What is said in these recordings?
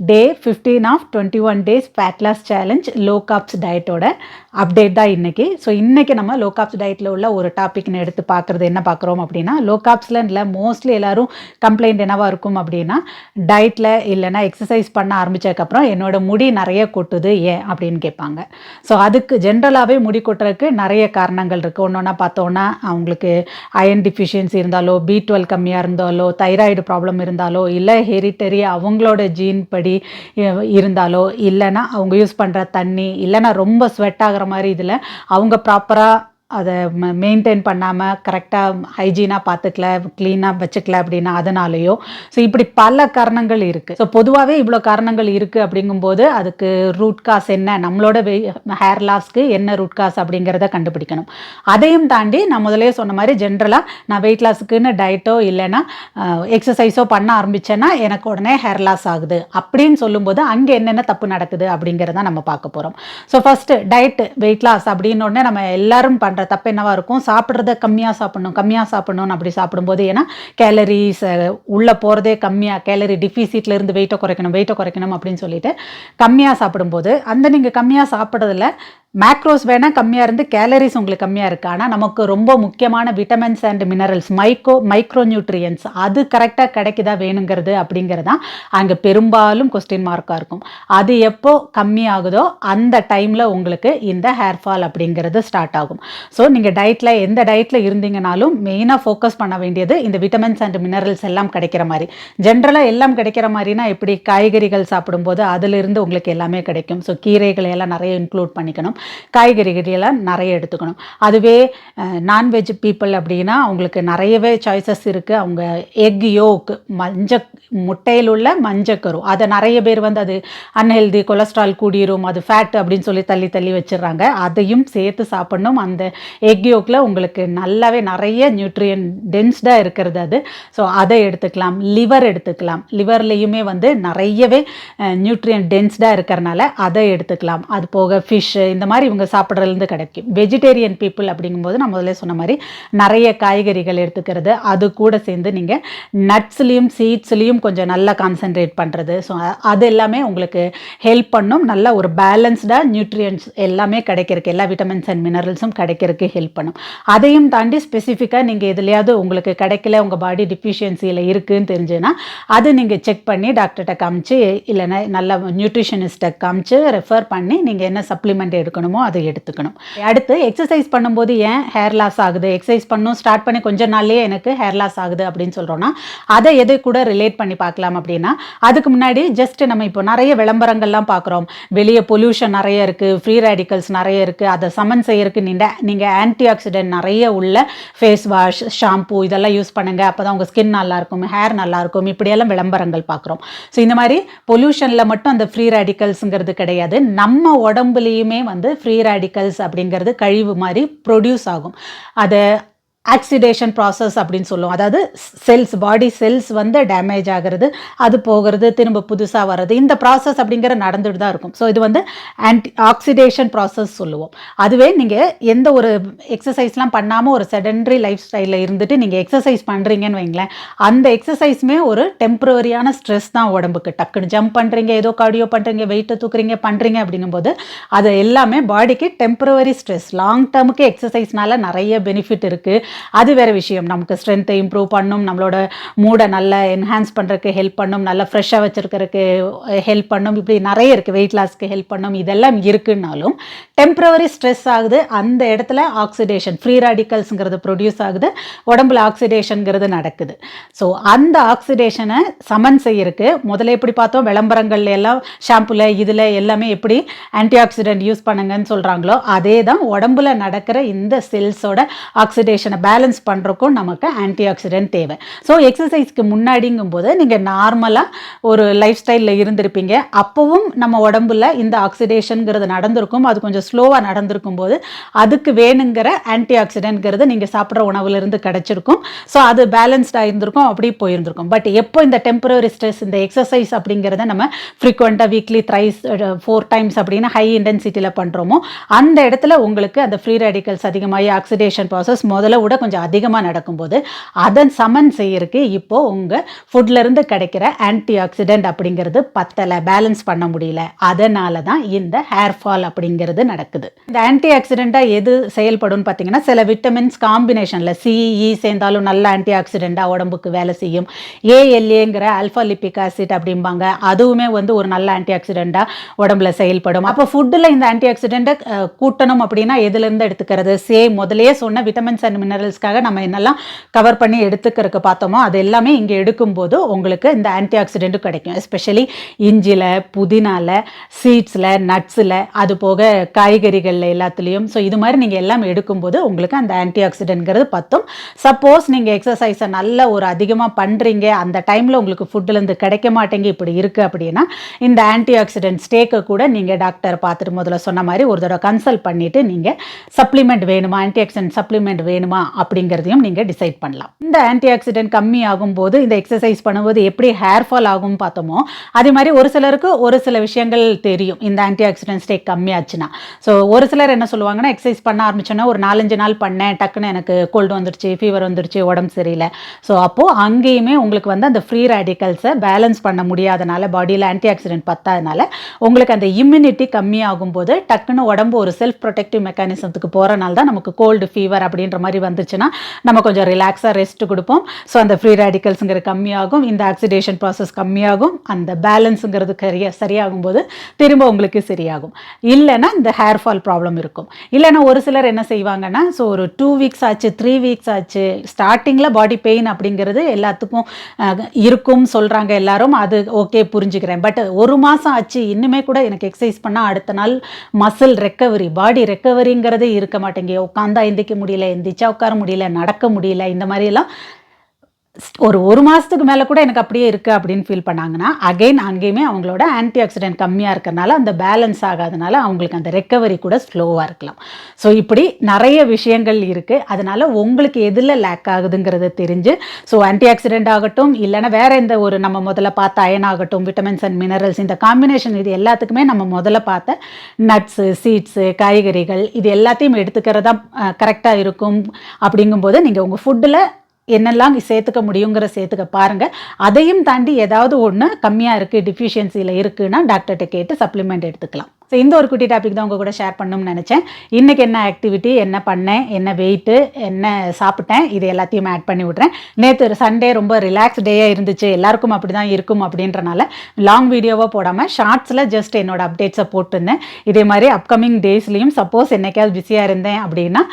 Day fifteen of twenty one days fat loss challenge low carbs டயட்டோட update தான் இன்றைக்கி so இன்றைக்கி நம்ம low cops டயட்டில் உள்ள ஒரு டாபிக்னு எடுத்து பார்க்குறது என்ன பார்க்குறோம் அப்படின்னா லோ காப்ஸில் இல்லை மோஸ்ட்லி எல்லோரும் கம்ப்ளைண்ட் என்னவாக இருக்கும் அப்படின்னா டயட்டில் இல்லைன்னா எக்ஸசைஸ் பண்ண ஆரம்பித்ததுக்கப்புறம் என்னோட முடி நிறைய கொட்டுது ஏன் அப்படின்னு கேட்பாங்க. ஸோ அதுக்கு ஜென்ரலாகவே முடி கொட்டுறதுக்கு நிறைய காரணங்கள் இருக்குது ஒன்று ஒன்றா பார்த்தோன்னா அவங்களுக்கு அயன் டிஃபிஷியன்சி இருந்தாலோ பி டுவெல் கம்மியாக இருந்தாலோ தைராய்டு ப்ராப்ளம் இருந்தாலோ இல்லை ஹெரிட்டரி அவங்களோட ஜீன் படி இ- இருந்தாலோ இல்லைன்னா அவங்க யூஸ் பண்ணுற தண்ணி இல்லைன்னா ரொம்ப ஸ்வெட் ஆகிற மாதிரி இதில் அவங்க ப்ராப்பராக அதை மெயின்டைன் பண்ணாமல் கரெக்டாக ஹைஜீனாக பார்த்துக்கல க்ளீனாக வச்சுக்கல அப்படின்னா அதனாலேயோ ஸோ இப்படி பல காரணங்கள் இருக்குது ஸோ பொதுவாகவே இவ்வளோ காரணங்கள் இருக்குது அப்படிங்கும்போது அதுக்கு ரூட் காஸ் என்ன நம்மளோட ஹேர் லாஸ்க்கு என்ன ரூட் காஸ் அப்படிங்கிறத கண்டுபிடிக்கணும். அதையும் தாண்டி நான் முதலே சொன்ன மாதிரி ஜென்ரலாக நான் வெயிட் லாஸுக்குன்னு டயட்டோ இல்லைன்னா எக்ஸசைஸோ பண்ண ஆரம்பிச்சேன்னா எனக்கு உடனே ஹேர் லாஸ் ஆகுது. அப்படின்னு சொல்லும்போது அங்கே என்னென்ன தப்பு நடக்குது அப்படிங்கிறத நம்ம பார்க்க போகிறோம் so first diet weight loss அப்படின்னு உடனே நம்ம எல்லாரும் பண்ணுற தப்பு என்னவாக இருக்கும்? சாப்பிட்றத கம்மியாக சாப்பிடணும் கம்மியாக சாப்பிடணும் அப்படி சாப்பிடும்போது ஏன்னா கேலரிஸ் உள்ளே போகிறதே கம்மியாக கேலரி டிஃபிசிட்ல இருந்து வெயிட்டை குறைக்கணும் வெயிட்டை குறைக்கணும் அப்படின்னு சொல்லிட்டு கம்மியாக சாப்பிடும்போது அந்த நீங்கள் கம்மியாக சாப்பிட்றதுல மேக்ரோஸ் வேணால் கம்மியாக இருந்து கேலரிஸ் உங்களுக்கு கம்மியாக இருக்குது ஆனால் நமக்கு ரொம்ப முக்கியமான vitamins and minerals micro micro nutrients அது கரெக்டாக கிடைக்குதா வேணுங்கிறது அப்படிங்கிறது தான் அங்கே பெரும்பாலும் கொஸ்டின் மார்க்காக இருக்கும். அது எப்போ கம்மியாகுதோ அந்த டைமில் உங்களுக்கு இந்த ஹேர் ஃபால் அப்படிங்கிறது ஸ்டார்ட் ஆகும். ஸோ நீங்கள் டயட்டில் எந்த டயட்டில் இருந்தீங்கனாலும் மெயினாக ஃபோக்கஸ் பண்ண வேண்டியது இந்த விட்டமின்ஸ் அண்ட் மினரல்ஸ் எல்லாம் கிடைக்கிற மாதிரி. ஜென்ரலாக எல்லாம் கிடைக்கிற மாதிரினா எப்படி காய்கறிகள் சாப்பிடும்போது அதிலிருந்து உங்களுக்கு எல்லாமே கிடைக்கும். ஸோ கீரைகளை எல்லாம் நிறைய இன்க்ளூட் பண்ணிக்கணும். காய்கறிகளெல்லாம் நிறைய எடுத்துக்கணும். அதுவே நான்வெஜ் பீப்புள் அப்படின்னா அவங்களுக்கு நிறையவே சாய்ஸஸ் இருக்குது அவங்க எக் யோக் மஞ்ச முட்டையில் உள்ள மஞ்சக்கரு. அதை நிறைய பேர் வந்து அது அன்ஹெல்தி கொலஸ்ட்ரால் கூடிரும் அது ஃபேட் அப்படின்னு சொல்லி தள்ளி தள்ளி வச்சிடுறாங்க. அதையும் சேர்த்து சாப்பிடணும். அந்த எக் யோக்கில் உங்களுக்கு நல்லாவே நிறைய நியூட்ரியன் டென்ஸ்டாக இருக்கிறது அது. ஸோ அதை எடுத்துக்கலாம். லிவர் எடுத்துக்கலாம். லிவர்லேயுமே வந்து நிறையவே நியூட்ரியன் டென்ஸ்டாக இருக்கிறனால அதை எடுத்துக்கலாம். அது போக ஃபிஷ் இந்த மாதிரி மாதிரி இவங்க சாப்பிட்றதுலேருந்து கிடைக்கும். வெஜிடேரியன் பீப்புள் அப்படிங்கும்போது நான் முதல்ல சொன்ன மாதிரி நிறைய காய்கறிகள் எடுத்துக்கிறது. அது கூட சேர்ந்து நீங்கள் நட்ஸ்லேயும் சீட்ஸ்லேயும் கொஞ்சம் நல்லா கான்சென்ட்ரேட் பண்ணுறது ஸோ அது எல்லாமே உங்களுக்கு ஹெல்ப் பண்ணும். நல்ல ஒரு பேலன்ஸ்டாக நியூட்ரியன்ஸ் எல்லாமே கிடைக்கிறதுக்கு எல்லா விட்டமின்ஸ் அண்ட் மினரல்ஸும் கிடைக்கிறதுக்கு ஹெல்ப் பண்ணும். அதையும் தாண்டி ஸ்பெசிஃபிக்காக நீங்கள் எதுலையாவது உங்களுக்கு கிடைக்கல உங்கள் பாடி டிஃபிஷியன்சியில் இருக்குதுன்னு தெரிஞ்சுன்னா அது நீங்கள் செக் பண்ணி டாக்டர்கிட்ட காமிச்சு இல்லைன்னா நல்ல நியூட்ரிஷனிஸ்ட்டை காமிச்சு ரெஃபர் பண்ணி நீங்கள் என்ன சப்ளிமெண்ட் எடுக்கணும் அதை எடுத்துக்கணும். அடுத்து எக்ஸசைஸ் பண்ணும்போது ஏன் ஹேர் லாஸ் ஆகுது? எக்ஸசைஸ் பண்ணும் ஸ்டார்ட் பண்ணி கொஞ்ச நாள்லயே எனக்கு ஹேர் லாஸ் ஆகுது அப்படின்னு சொல்கிறோன்னா அதை எது கூட ரிலேட் பண்ணி பார்க்கலாம் அப்படின்னா அதுக்கு முன்னாடி ஜஸ்ட் நம்ம இப்போ நிறைய விளம்பரங்கள்லாம் பார்க்குறோம். வெளியே பொல்யூஷன் நிறைய இருக்குது ஃப்ரீ ரேடிக்கல்ஸ் நிறைய இருக்குது அதை சமன் செய்யறதுக்கு நீண்ட நீங்கள் ஆன்டி ஆக்சிடென்ட் நிறைய உள்ள ஃபேஸ் வாஷ் ஷாம்பு இதெல்லாம் யூஸ் பண்ணுங்க. அப்போ தான் உங்கள் ஸ்கின் நல்லா இருக்கும் ஹேர் நல்லா இருக்கும். இப்படியெல்லாம் விளம்பரங்கள் பார்க்குறோம். ஸோ இந்த மாதிரி பொல்யூஷனில் மட்டும் அந்த ஃப்ரீ ரேடிக்கல்ஸுங்கிறது கிடையாது. நம்ம உடம்புலையுமே வந்து ஃப்ரீ ரேடிக்கல்ஸ் அப்படிங்கிறது கழிவு மாதிரி ப்ரொடியூஸ் ஆகும். அதை ஆக்சிடேஷன் ப்ராசஸ் அப்படின்னு சொல்லுவோம். அதாவது செல்ஸ் பாடி செல்ஸ் வந்து டேமேஜ் ஆகிறது அது போகிறது திரும்ப புதுசாக வர்றது இந்த ப்ராசஸ் அப்படிங்கிற நடந்துட்டு தான் இருக்கும். ஸோ இது வந்து ஆன்டி ஆக்சிடேஷன் ப்ராசஸ் சொல்லுவோம். அதுவே நீங்கள் எந்த ஒரு எக்ஸசைஸ்லாம் பண்ணாமல் ஒரு செடன்ட்ரி லைஃப் ஸ்டைலில் இருந்துட்டு நீங்கள் எக்ஸசைஸ் பண்ணுறீங்கன்னு வைங்களேன் அந்த எக்ஸசைஸுமே ஒரு டெம்பரரியான ஸ்ட்ரெஸ் தான் உடம்புக்கு. டக்குன்னு ஜம்ப் பண்ணுறீங்க ஏதோ கார்டியோ பண்ணுறீங்க வெயிட்டை தூக்குறீங்க பண்ணுறீங்க அப்படிங்கும்போது அது எல்லாமே பாடிக்கு டெம்பரவரி ஸ்ட்ரெஸ் லாங் டேர்முக்கு எக்ஸசைஸ்னால நிறைய பெனிஃபிட் இருக்குது அது வேற விஷயம். நமக்கு ஸ்ட்ரென்த்தை இம்ப்ரூவ் பண்ணும். நம்மளோட மூடை நல்லா என்ஹான்ஸ் பண்ணுறதுக்கு ஹெல்ப் பண்ணும். நல்லா ஃப்ரெஷ்ஷாக வச்சுருக்கிறதுக்கு ஹெல்ப் பண்ணும். இப்படி நிறைய இருக்குது வெயிட் லாஸ்க்கு ஹெல்ப் பண்ணும். இதெல்லாம் இருக்குன்னாலும் டெம்பரவரி ஸ்ட்ரெஸ் ஆகுது. அந்த இடத்துல ஆக்சிடேஷன் ஃப்ரீ ராடிக்கல்ஸுங்கிறது ப்ரொடியூஸ் ஆகுது. உடம்புல ஆக்சிடேஷனுங்கிறது நடக்குது. ஸோ அந்த ஆக்சிடேஷனை சமன் செய்யறதுக்கு முதல்ல எப்படி பார்த்தோம்? விளம்பரங்கள்ல எல்லாம் ஷாம்புல இதில் எல்லாமே எப்படி ஆன்டி ஆக்சிடென்ட் யூஸ் பண்ணுங்கன்னு சொல்கிறாங்களோ அதே தான் உடம்புல நடக்கிற இந்த செல்ஸோட ஆக்சிடேஷனை பேலன்ஸ் பண்ணுறக்கும் நமக்கு ஆன்டி ஆக்சிடென்ட் தேவை. ஸோ எக்ஸசைஸ்க்கு முன்னாடிங்கும் போது நீங்கள் நார்மலாக ஒரு லைஃப் ஸ்டைலில் இருந்திருப்பீங்க. அப்போவும் நம்ம உடம்புல இந்த ஆக்சிடேஷனுங்கிறது நடந்திருக்கும். அது கொஞ்சம் ஸ்லோவாக நடந்திருக்கும் போது அதுக்கு வேணுங்கிற ஆன்டி ஆக்சிடென்ட்ங்கிறது நீங்கள் சாப்பிட்ற உணவுலேருந்து கிடச்சிருக்கும். ஸோ அது பேலன்ஸ்டாக இருந்திருக்கும் அப்படி போயிருந்திருக்கும். பட் எப்போ இந்த டெம்பரரி ஸ்ட்ரெஸ் இந்த எக்ஸசைஸ் அப்படிங்கிறத நம்ம ஃப்ரீக்வெண்ட்டாக வீக்லி த்ரைஸ் ஃபோர் டைம்ஸ் அப்படின்னு ஹை இன்டென்சிட்டியில் பண்ணுறோமோ அந்த இடத்துல உங்களுக்கு அந்த ஃப்ரீ ரேடிக்கல்ஸ் அதிகமாகி ஆக்சிடேஷன் ப்ராசஸ் முதல்ல விட கொஞ்சம் அதிகமாக நடக்கும்போது அதை சமன் செய்யறதுக்கு இப்போ உங்கள் ஃபுட்லேருந்து கிடைக்கிற ஆன்டி ஆக்சிடென்ட் அப்படிங்கிறது பத்தலை பேலன்ஸ் பண்ண முடியல. அதனால தான் இந்த ஹேர் ஃபால் அப்படிங்கிறது நடக்குது. இந்த ஆன்டி ஆக்சிடெண்ட்டாக எது செயல்படும் பார்த்தீங்கன்னா சில விட்டமின்ஸ் காம்பினேஷனில் சிஇ சேர்ந்தாலும் நல்ல ஆன்டி ஆக்சிடெண்ட்டாக உடம்புக்கு வேலை செய்யும். ஏஎல்ஏங்கிற ஆல்ஃபா லிபிக் ஆசிட் அப்படிம்பாங்க. அதுவுமே வந்து ஒரு நல்ல ஆன்டி ஆக்சிடெண்ட்டாக உடம்புல செயல்படும். அப்போ ஃபுட்டில் இந்த ஆன்டி ஆக்சிடெண்ட்டை கூட்டணும் அப்படின்னா எதுலேருந்து எடுத்துக்கிறது? சேம் முதலே சொன்ன விட்டமின்ஸ் அண்ட் மினரல்ஸ்க்காக நம்ம என்னெல்லாம் கவர் பண்ணி எடுத்துக்கிறதுக்கு பார்த்தோமோ அது எல்லாமே இங்கே எடுக்கும்போது உங்களுக்கு இந்த ஆன்டி ஆக்சிடென்ட்டும் கிடைக்கும். எஸ்பெஷலி இஞ்சியில் புதினாவில் சீட்ஸில் நட்ஸில் அது போக காய்கறிகளில் எல்லாத்துலேயும். ஸோ இது மாதிரி நீங்கள் எல்லாம் எடுக்கும்போது உங்களுக்கு அந்த ஆன்டி ஆக்சிடென்ட்ங்கிறது பத்தும் சப்போஸ் நீங்கள் எக்ஸசைஸை நல்ல ஒரு அதிகமாக பண்ணுறீங்க அந்த டைமில் உங்களுக்கு ஃபுட்டுலேருந்து கிடைக்க மாட்டேங்க இப்படி இருக்குது அப்படின்னா இந்த ஆன்டி ஆக்சிடென்ட் ஸ்டேக்கை கூட நீங்கள் டாக்டர் பார்த்துட்டு முதல்ல சொன்ன மாதிரி ஒரு தடவை கன்சல்ட் பண்ணிவிட்டு நீங்கள் சப்ளிமெண்ட் வேணுமா? ஆன்டி ஆக்சிடென்ட் சப்ளிமெண்ட் வேணுமா? அப்படிங்கிறதையும் நீங்கள் டிசைட் பண்ணலாம். இந்த ஆன்டி ஆக்சிடென்ட் கம்மி ஆகும்போது இந்த எக்ஸசைஸ் பண்ணும்போது எப்படி ஹேர் ஃபால் ஆகும் பார்த்தோமோ அதே மாதிரி ஒரு சிலருக்கு ஒரு சில விஷயங்கள் தெரியும். இந்த ஆன்டி ஆக்சிடென்ட் ஸ்டேக் கம்மியாச்சுன்னா. ஸோ ஒரு சிலர் என்ன சொல்லுவாங்கன்னா எக்ஸசைஸ் பண்ண ஆரம்பிச்சோன்னா ஒரு நாலஞ்சு நாள் பண்ணேன் டக்குன்னு எனக்கு கோல்டு வந்துருச்சு ஃபீவர் வந்துருச்சு உடம்பு சரியில்லை. ஸோ அப்போது அங்கேயுமே உங்களுக்கு வந்து அந்த ஃப்ரீ ரேடிக்கல்ஸை பேலன்ஸ் பண்ண முடியாதனால பாடியில் ஆன்டி ஆக்சிடென்ட் பத்தாதனால உங்களுக்கு அந்த இம்யூனிட்டி கம்மியாகும் போது டக்குன்னு உடம்பு ஒரு செல்ஃப் ப்ரொடெக்டிவ் மெக்கானிசத்துக்கு போகிறனால தான் நமக்கு கோல்டு ஃபீவர் அப்படின்ற மாதிரி வந்துச்சுன்னா நம்ம கொஞ்சம் ரிலாக்ஸாக ரெஸ்ட் கொடுப்போம். ஸோ அந்த ஃப்ரீ ரேடிக்கல்ஸுங்கிற கம்மியாகும். இந்த ஆக்சிடேஷன் ப்ராசஸ் கம்மியாகும். அந்த பேலன்ஸுங்கிறது சரியா சரியாகும் போது திரும்ப உங்களுக்கு சரியாகும். இல்லைன்னா இந்த ஹேர் ஃபால் ப்ராப்ளம் இருக்கும். இல்லைன்னா ஒரு சிலர் என்ன செய்வாங்கன்னா ஸோ ஒரு டூ வீக்ஸ் ஆச்சு த்ரீ வீக்ஸ் ஆச்சு ஸ்டார்டிங்கில் பாடி பெயின் அப்படிங்கிறது எல்லாத்துக்கும் இருக்கும் சொல்கிறாங்க எல்லாரும். அது ஓகே புரிஞ்சுக்கிறேன். பட் ஒரு மாதம் ஆச்சு இன்னுமே கூட எனக்கு எக்ஸசைஸ் பண்ணால் அடுத்த நாள் மசில் ரெக்கவரி பாடி ரெக்கவரிங்கிறதே இருக்க மாட்டேங்க உட்காந்தா எந்திக்க முடியல எந்திரிச்சா உட்கார முடியல நடக்க முடியல இந்த மாதிரியெல்லாம் ஒரு ஒரு மாதத்துக்கு மேலே கூட எனக்கு அப்படியே இருக்குது அப்படின்னு ஃபீல் பண்ணாங்கன்னா அகைன் அங்கேயுமே அவங்களோட ஆன்டி ஆக்சிடென்ட் கம்மியாக இருக்கறனால அந்த பேலன்ஸ் ஆகாதனால அவங்களுக்கு அந்த ரெக்கவரி கூட ஸ்லோவாக இருக்கலாம். ஸோ இப்படி நிறைய விஷயங்கள் இருக்குது அதனால் உங்களுக்கு எதில் லேக் ஆகுதுங்கிறத தெரிஞ்சு ஸோ ஆன்டி ஆக்சிடென்ட் ஆகட்டும் இல்லைன்னா வேறு எந்த ஒரு நம்ம முதல்ல பார்த்த அயன் ஆகட்டும் விட்டமின்ஸ் அண்ட் மினரல்ஸ் இந்த காம்பினேஷன் இது எல்லாத்துக்குமே நம்ம முதல்ல பார்த்த நட்ஸு சீட்ஸு காய்கறிகள் இது எல்லாத்தையும் எடுத்துக்கிறதா கரெக்டாக இருக்கும். அப்படிங்கும்போது நீங்கள் உங்கள் ஃபுட்டில் என்னெல்லாம் சேர்த்துக்க முடியுங்கிற சேர்த்துக்க பாருங்கள் அதையும் தாண்டி ஏதாவது ஒன்று கம்மியாக இருக்குது டிஃபிஷியன்சியில் இருக்குன்னா டாக்டர்கிட்ட கேட்டு சப்ளிமெண்ட் எடுத்துக்கலாம். ஸோ இந்த ஒரு குட்டி டாபிக் தான் உங்கள் கூட ஷேர் பண்ணணும்னு நினச்சேன். இன்றைக்கி என்ன ஆக்டிவிட்டி என்ன பண்ணேன் என்ன வெயிட்டு என்ன சாப்பிட்டேன் இது எல்லாத்தையும் ஆட் பண்ணி விட்றேன். நேற்று சண்டே ரொம்ப ரிலாக்ஸ் டேயாக இருந்துச்சு. எல்லாருக்கும் அப்படி தான் இருக்கும் அப்படின்றனால லாங் வீடியோவாக போடாமல் ஷார்ட்ஸில் ஜஸ்ட் என்னோட அப்டேட்ஸை போட்டிருந்தேன். இதே மாதிரி அப்கமிங் டேஸ்லேயும் சப்போஸ் என்னைக்காவது பிஸியாக இருந்தேன் அப்படின்னா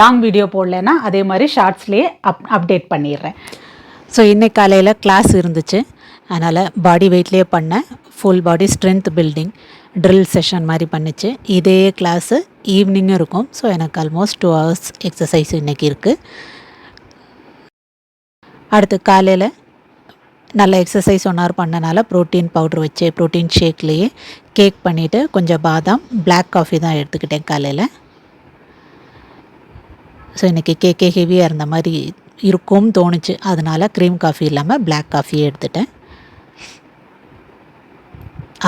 லாங் வீடியோ போடலன்னா அதே மாதிரி ஷார்ட்ஸ்லேயே அப் அப்டேட் பண்ணிடுறேன். ஸோ இன்றைக்கி காலையில் கிளாஸ் இருந்துச்சு. அதனால் பாடி வெயிட்லேயே பண்ணேன். Full body strength building drill session மாதிரி பண்ணுச்சு. இதே கிளாஸு ஈவினிங்கும் இருக்கும். ஸோ எனக்கு ஆல்மோஸ்ட் டூ ஹவர்ஸ் எக்ஸசைஸ் இன்றைக்கி இருக்குது அடுத்து காலையில் நல்ல எக்ஸசைஸ் ஒன் ஹவர் பண்ணனால ப்ரோட்டீன் பவுடர் வச்சு ப்ரோட்டீன் ஷேக்லேயே கேக் பண்ணிவிட்டு கொஞ்சம் பாதாம் பிளாக் காஃபி தான் எடுத்துக்கிட்டேன் காலையில். ஸோ இன்றைக்கி கேக்கே ஹெவியாக இருந்த மாதிரி இருக்கும்னு தோணுச்சு. அதனால் க்ரீம் காஃபி இல்லாமல் பிளாக் காஃபியே எடுத்துட்டேன்.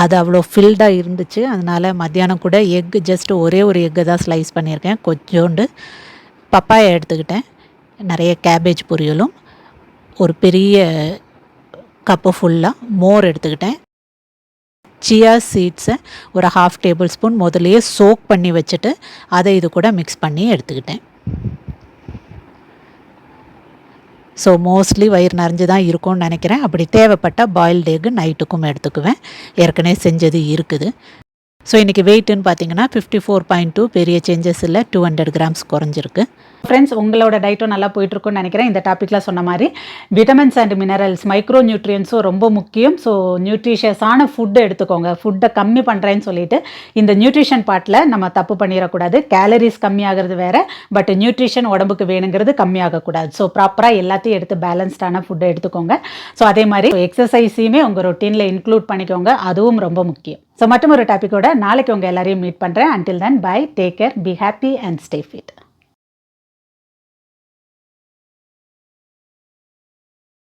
அது அவ்வளோ ஃபில்டாக இருந்துச்சு. அதனால் மத்தியானம் கூட எக்கு ஜஸ்ட் ஒரே ஒரு எக்கு தான் ஸ்லைஸ் பண்ணியிருக்கேன். கொஞ்சோண்டு பப்பாயா எடுத்துக்கிட்டேன். நிறைய கேபேஜ் பொரியலும் ஒரு பெரிய கப்பு ஃபுல்லாக மோர் எடுத்துக்கிட்டேன். சியா சீட்ஸை ஒரு ஹாஃப் டேபிள் ஸ்பூன் முதலையே சோக் பண்ணி வச்சுட்டு அதை இது கூட மிக்ஸ் பண்ணி எடுத்துக்கிட்டேன். ஸோ மோஸ்ட்லி வயிறு நிறைஞ்சு தான் இருக்கும்னு நினைக்கிறேன். அப்படி தேவைப்பட்டால் பாயில்டு எக்கு நைட்டுக்கும் எடுத்துக்குவேன். ஏற்கனவே செஞ்சது இருக்குது. ஸோ இன்றைக்கி வெயிட்டுன்னு பார்த்தீங்கன்னா ஃபிஃப்டி ஃபோர் பாயிண்ட் டூ பெரிய சேஞ்சஸ் இல்லை டூ ஹண்ட்ரட் கிராம்ஸ் குறைஞ்சிருக்கு. ஃப்ரெண்ட்ஸ் உங்களோட டயட்டும் நல்லா போயிட்டுருக்குன்னு நினைக்கிறேன். இந்த டாப்பிக்கில் சொன்ன மாதிரி விட்டமின்ஸ் அண்ட் மினரல்ஸ் மைக்ரோ நியூட்ரியன்ஸும் ரொம்ப முக்கியம். ஸோ நியூட்ரிஷியஸான ஃபுட்டு எடுத்துக்கோங்க. ஃபுட்டை கம்மி பண்ணுறேன்னு சொல்லிட்டு இந்த நியூட்ரிஷன் பார்ட்டில் நம்ம தப்பு பண்ணிடக்கூடாது. கேலரிஸ் கம்மியாகிறது வேறு பட் நியூட்ரிஷன் உடம்புக்கு வேணுங்கிறது கம்மியாகக்கூடாது. ஸோ ப்ராப்பராக எல்லாத்தையும் எடுத்து பேலன்ஸ்டான ஃபுட்டை எடுத்துக்கோங்க. ஸோ அதே மாதிரி எக்ஸசைஸையுமே உங்கள் ரொட்டீனில் இன்க்ளூட் பண்ணிக்கோங்க. அதுவும் ரொம்ப முக்கியம். ஸோ மட்டும் ஒரு டாப்பிக்கோட நாளைக்கு உங்கள் எல்லாரையும் மீட் பண்ணுறேன் until then bye take care be happy and stay fit